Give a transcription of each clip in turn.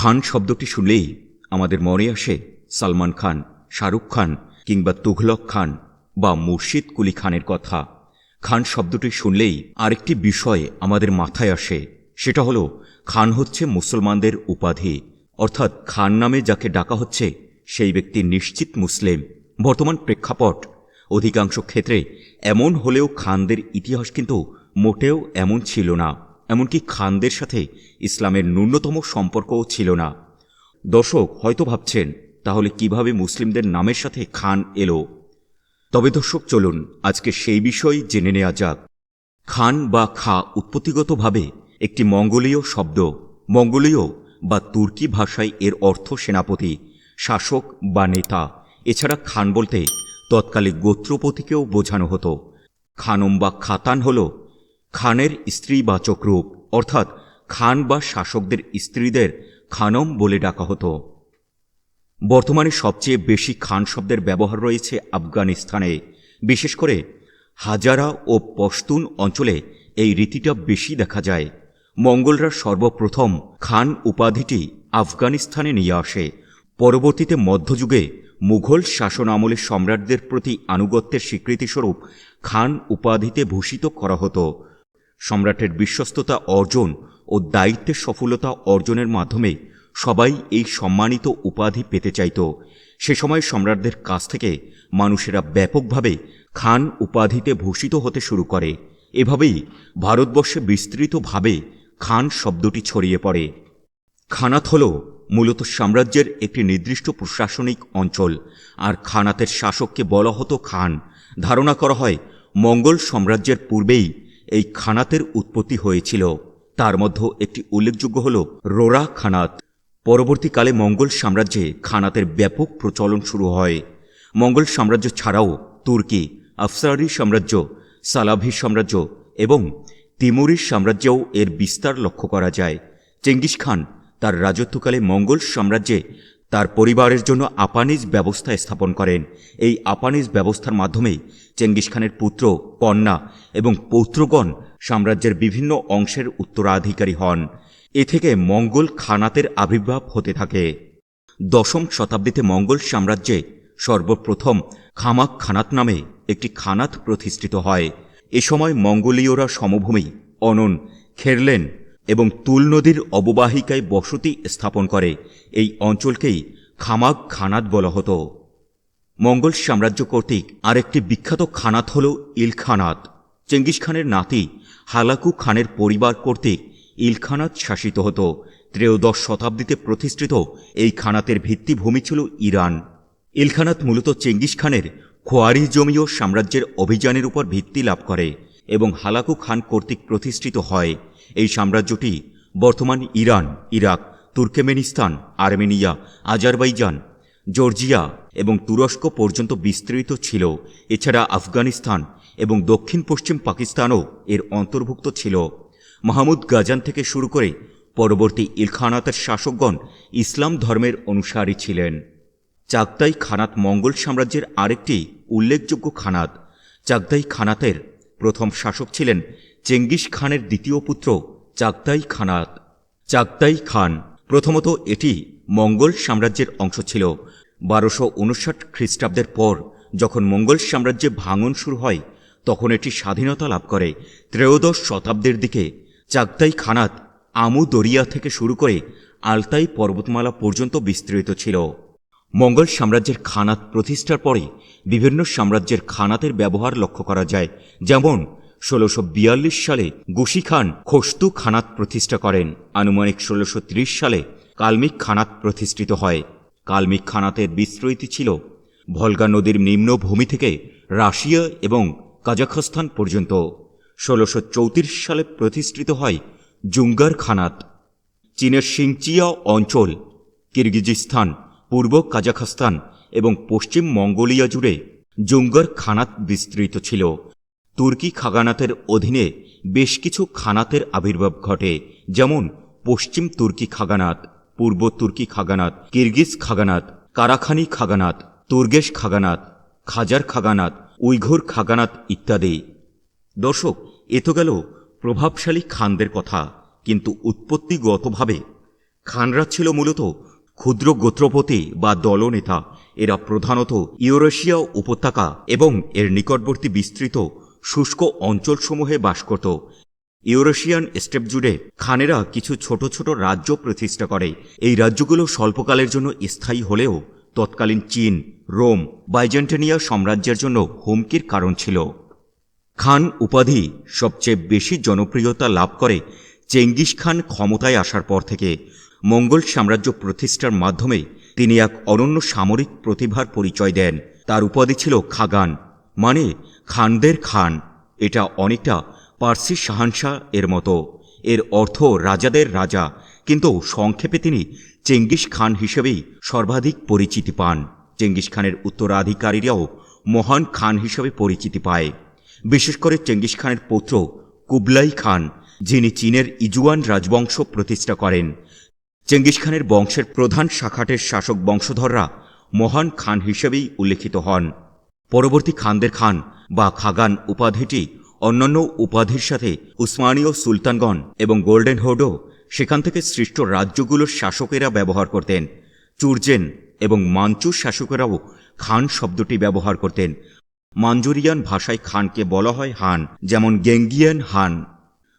খান শব্দটি শুনলেই আমাদের মনে আসে সালমান খান, শাহরুখ খান কিংবা তুঘলক খান বা মুর্শিদ কুলি খানের কথা। খান শব্দটি শুনলেই আরেকটি বিষয় আমাদের মাথায় আসে, সেটা হলো খান হচ্ছে মুসলমানদের উপাধি, অর্থাৎ খান নামে যাকে ডাকা হচ্ছে সেই ব্যক্তি নিশ্চিত মুসলিম। বর্তমান প্রেক্ষাপট, অধিকাংশ ক্ষেত্রে এমন হলেও খানদের ইতিহাস কিন্তু মোটেও এমন ছিল না। এমনকি খানদের সাথে ইসলামের ন্যূনতম সম্পর্কও ছিল না। দর্শক হয়তো ভাবছেন, তাহলে কীভাবে মুসলিমদের নামের সাথে খান এলো? তবে দর্শক, চলুন আজকে সেই বিষয় জেনে নেওয়া যাক। খান বা খা উৎপত্তিগতভাবে একটি মঙ্গোলীয় শব্দ। মঙ্গোলীয় বা তুর্কি ভাষায় এর অর্থ সেনাপতি, শাসক বা নেতা। এছাড়া খান বলতে তৎকালে গোত্রপতিকেও বোঝানো হতো। খানম বা খাতান হল খানের স্ত্রীবাচক রূপ, অর্থাৎ খান বা শাসকদের স্ত্রীদের খানম বলে ডাকা হতো। বর্তমানে সবচেয়ে বেশি খান শব্দের ব্যবহার রয়েছে আফগানিস্তানে। বিশেষ করে হাজারা ও পশতুন অঞ্চলে এই রীতিটা বেশি দেখা যায়। মঙ্গলরা সর্বপ্রথম খান উপাধিটি আফগানিস্তানে নিয়ে আসে। পরবর্তীতে মধ্যযুগে মুঘল শাসন আমলে সম্রাটদের প্রতি আনুগত্যের স্বীকৃতিস্বরূপ খান উপাধিতে ভূষিত করা হতো। সম্রাটের বিশ্বস্ততা অর্জন ও দায়িত্বের সফলতা অর্জনের মাধ্যমে সবাই এই সম্মানিত উপাধি পেতে চাইত। সে সময় সম্রাটদের কাছ থেকে মানুষেরা ব্যাপকভাবে খান উপাধিতে ভূষিত হতে শুরু করে। এভাবেই ভারতবর্ষে বিস্তৃতভাবে খান শব্দটি ছড়িয়ে পড়ে। খানাত হল মূলত সাম্রাজ্যের একটি নির্দিষ্ট প্রশাসনিক অঞ্চল, আর খানাতের শাসককে বলা হতো খান। ধারণা করা হয়, মঙ্গল সাম্রাজ্যের পূর্বেই এই খানাতের উৎপত্তি হয়েছিল। তার মধ্যে একটি উল্লেখযোগ্য হল রোরা খানাত। পরবর্তীকালে মঙ্গল সাম্রাজ্যে খানাতের ব্যাপক প্রচলন শুরু হয়। মঙ্গল সাম্রাজ্য ছাড়াও তুর্কি, আফসারি সাম্রাজ্য, সালাভি সাম্রাজ্য এবং তিমুরির সাম্রাজ্যেও এর বিস্তার লক্ষ্য করা যায়। চেঙ্গিস খান তার রাজত্বকালে মঙ্গল সাম্রাজ্যে তার পরিবারের জন্য আপানিজ ব্যবস্থা স্থাপন করেন। এই আপানিজ ব্যবস্থার মাধ্যমে চেঙ্গিস খানের পুত্র, কন্যা এবং পৌত্রগণ সাম্রাজ্যের বিভিন্ন অংশের উত্তরাধিকারী হন। এ থেকে মঙ্গল খানাতের আবির্ভাব হতে থাকে। দশম শতাব্দীতে মঙ্গল সাম্রাজ্যে সর্বপ্রথম খামাক খানাত নামে একটি খানাত প্রতিষ্ঠিত হয়। এ সময় মঙ্গোলীয়রা সমভূমি অনন, খেরলেন তুল নদীর অববাহিকায় বসতি স্থাপন করে। এই অঞ্চলকেই খামাক খানাত বলা হতো। মঙ্গল সাম্রাজ্য কর্তৃক আরেকটি বিখ্যাত খানাত হল ইলখানাত। চেঙ্গিস খানের নাতি হালাকু খানের পরিবার কর্তৃক ইলখানাত শাসিত হতো। ত্রয়োদশ শতাব্দীতে প্রতিষ্ঠিত এই খানাতের ভিত্তিভূমি ছিল ইরান। ইলখানাত মূলত চেঙ্গিস খানের খোয়ারি জমিও সাম্রাজ্যের অভিযানের উপর ভিত্তি লাভ করে। এবং হালাকু খান কর্তৃক প্রতিষ্ঠিত হয়। এই সাম্রাজ্যটি বর্তমান Iran, Iraq, Turkmenistan, Armenia, Azerbaijan, Georgia এবং তুরস্ক পর্যন্ত বিস্তৃত ছিল। এছাড়া আফগানিস্তান এবং দক্ষিণ পশ্চিম পাকিস্তানও এর অন্তর্ভুক্ত ছিল। মাহমুদ গাজান থেকে শুরু করে পরবর্তী ইলখানাতের শাসকগণ ইসলাম ধর্মের অনুসারী ছিলেন। চাকদাই খানাত মঙ্গল সাম্রাজ্যের আরেকটি উল্লেখযোগ্য খানাত, চাকদাই খানাতের প্রথম শাসক ছিলেন চেঙ্গিস খানের দ্বিতীয় পুত্র চাকদাই খানাত। চাকদাই খান প্রথমত এটি মঙ্গল সাম্রাজ্যের অংশ ছিল। বারোশো উনষাট খ্রিস্টাব্দের পর যখন মঙ্গল সাম্রাজ্যে ভাঙন শুরু হয়, তখন এটি স্বাধীনতা লাভ করে। ত্রয়োদশ শতাব্দীর দিকে চাকদাই খানাত আমু দরিয়া থেকে শুরু করে আলতাই পর্বতমালা পর্যন্ত বিস্তৃত ছিল। মঙ্গল সাম্রাজ্যের খানাত প্রতিষ্ঠার পরে বিভিন্ন সাম্রাজ্যের খানাতের ব্যবহার লক্ষ্য করা যায়। যেমন, ষোলোশো সালে গুশি খান খোস্তু খানাত প্রতিষ্ঠা করেন। আনুমানিক ষোলোশো সালে কালমিক খানাত প্রতিষ্ঠিত হয়। কালমিক খানাতের বিস্তৃতি ছিল ভলগা নদীর নিম্নভূমি থেকে রাশিয়া এবং কাজাখস্তান পর্যন্ত। ষোলোশো সালে প্রতিষ্ঠিত হয় জুঙ্গার খানাত। চীনের সিংচিয়া অঞ্চল, কিরগিজিস্তান পূর্ব কাজাখস্তান এবং পশ্চিম মঙ্গোলিয়া জুড়ে জুঙ্গার খানাত বিস্তৃত ছিল। তুর্কি খাগানাতের অধীনে বেশ কিছু খানাতের আবির্ভাব ঘটে, যেমন পশ্চিম তুর্কি খাগানাত পূর্ব তুর্কি খাগানাত কিরগিজ খাগানাত কারাখানি খাগানাত তুর্গেশ খাগানাত খাজার খাগানাত উইঘুর খাগানাত ইত্যাদি। দর্শক, এ তো গেল প্রভাবশালী খানদের কথা, কিন্তু উৎপত্তিগতভাবে খানরা ছিল মূলত ক্ষুদ্র গোত্রপতি বা দলনেতা, এরা প্রধানত ইউরেশিয়া উপত্যকা এবং এর নিকটবর্তী বিস্তৃত শুষ্ক অঞ্চলসমূহে বাস করত। ইউরেশিয়ান স্টেপ জুড়ে খানেরা কিছু ছোট ছোট রাজ্য প্রতিষ্ঠা করে। এই রাজ্যগুলো স্বল্পকালের জন্য স্থায়ী হলেও তৎকালীন চীন, রোম বাইজেন্টেনিয়া সাম্রাজ্যের জন্য হুমকির কারণ ছিল। খান উপাধি সবচেয়ে বেশি জনপ্রিয়তা লাভ করে চেঙ্গিস খান ক্ষমতায় আসার পর থেকে। মঙ্গল সাম্রাজ্য প্রতিষ্ঠার মাধ্যমে তিনি এক অনন্য সামরিক প্রতিভার পরিচয় দেন। তার উপাধি ছিল খাগান মানে খানদের খান। এটা অনেকটা পার্সি শাহানশাহ এর মতো। এর অর্থ রাজাদের রাজা, কিন্তু সংক্ষেপে তিনি চেঙ্গিস খান হিসেবেই সর্বাধিক পরিচিতি পান। চেঙ্গিস খানের উত্তরাধিকারীরাও মহান খান হিসেবে পরিচিতি পায়। বিশেষ করে চেঙ্গিস খানের পুত্র কুবলাই খান, যিনি চীনের ইজুয়ান রাজবংশ প্রতিষ্ঠা করেন। চেঙ্গিস খানের বংশের প্রধান শাখাটের শাসক বংশধররা মহান খান হিসেবেই উল্লেখিত হন। পরবর্তী খানদের খান বা খাগান উপাধিটি অন্যান্য উপাধির সাথে উসমানীয় সুলতানগণ এবং গোল্ডেন হোডও সেখান থেকে সৃষ্ট রাজ্যগুলোর শাসকেরা ব্যবহার করতেন। চুরজেন এবং মাঞ্চুর শাসকেরাও খান শব্দটি ব্যবহার করতেন। মাঞ্জুরিয়ান ভাষায় খানকে বলা হয় হান, যেমন গেঙ্গিয়ান হান।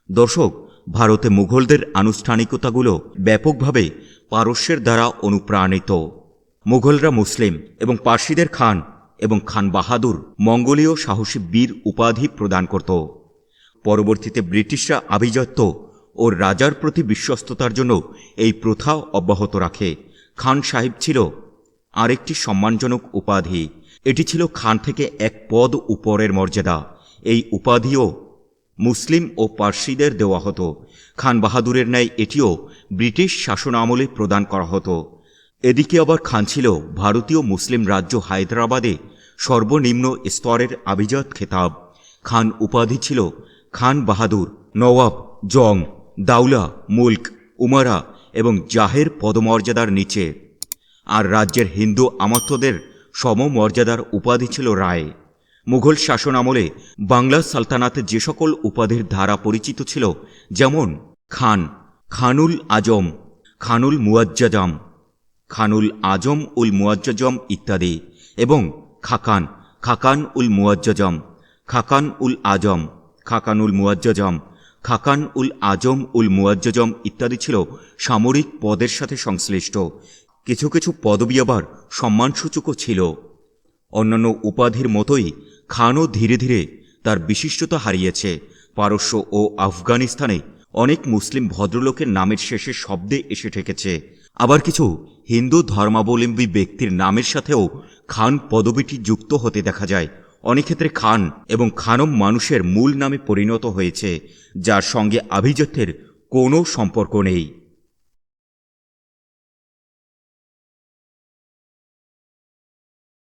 দর্শক ভারতে মুঘলদের আনুষ্ঠানিকতাগুলো ব্যাপকভাবে পারস্যের দ্বারা অনুপ্রাণিত। মুঘলরা মুসলিম এবং পার্সিদের খান এবং খান বাহাদুর মঙ্গোলীয় সাহসী বীর উপাধি প্রদান করত। পরবর্তীতে ব্রিটিশরা আভিজাত্য ও রাজার প্রতি বিশ্বস্ততার জন্য এই প্রথা অব্যাহত রাখে। খান সাহেব ছিল আরেকটি সম্মানজনক উপাধি। এটি ছিল খান থেকে এক পদ উপরের মর্যাদা। এই উপাধিও মুসলিম ও পার্সিদের দেওয়া হতো। খান বাহাদুরের ন্যায় এটিও ব্রিটিশ শাসন আমলে প্রদান করা হতো। এদিকে আবার খান ছিল ভারতীয় মুসলিম রাজ্য হায়দ্রাবাদে সর্বনিম্ন স্তরের আভিজাত খেতাব। খান উপাধি ছিল খান বাহাদুর, নওয়াব, জং, দাউলা, মুল্ক, উমারা এবং জাহের পদমর্যাদার নিচে। আর রাজ্যের হিন্দু আমাত্যদের সমমর্যাদার উপাধি ছিল রায়। মুঘল শাসন আমলে বাংলা সালতানাতে যে সকল উপাধির ধারা পরিচিত ছিল, যেমন খান, খানুল আজম, খানুল মুয়াজ্জাজাম খানুল আজম উল মুয়াজ্জাজম ইত্যাদি, এবং খাকান খাকান উল মুয়াজ্জাজম খাকান উল আজম খাকানুল মুয়াজ্জাজম খাকান উল আজম উল মুয়াজ্জাজম ইত্যাদি ছিল সামরিক পদের সাথে সংশ্লিষ্ট। কিছু কিছু পদবি আবার সম্মানসূচকও ছিল। অন্যান্য উপাধির মতোই খানও ধীরে ধীরে তার বিশিষ্টতা হারিয়েছে। পারস্য ও আফগানিস্তানে অনেক মুসলিম ভদ্রলোকের নামের শেষে শব্দে এসে ঠেকেছে। আবার কিছু হিন্দু ধর্মাবলম্বী ব্যক্তির নামের সাথেও খান পদবিটি যুক্ত হতে দেখা যায়। অনেক ক্ষেত্রে খান এবং খানম মানুষের মূল নামে পরিণত হয়েছে, যার সঙ্গে আভিজাত্যের কোনো সম্পর্ক নেই।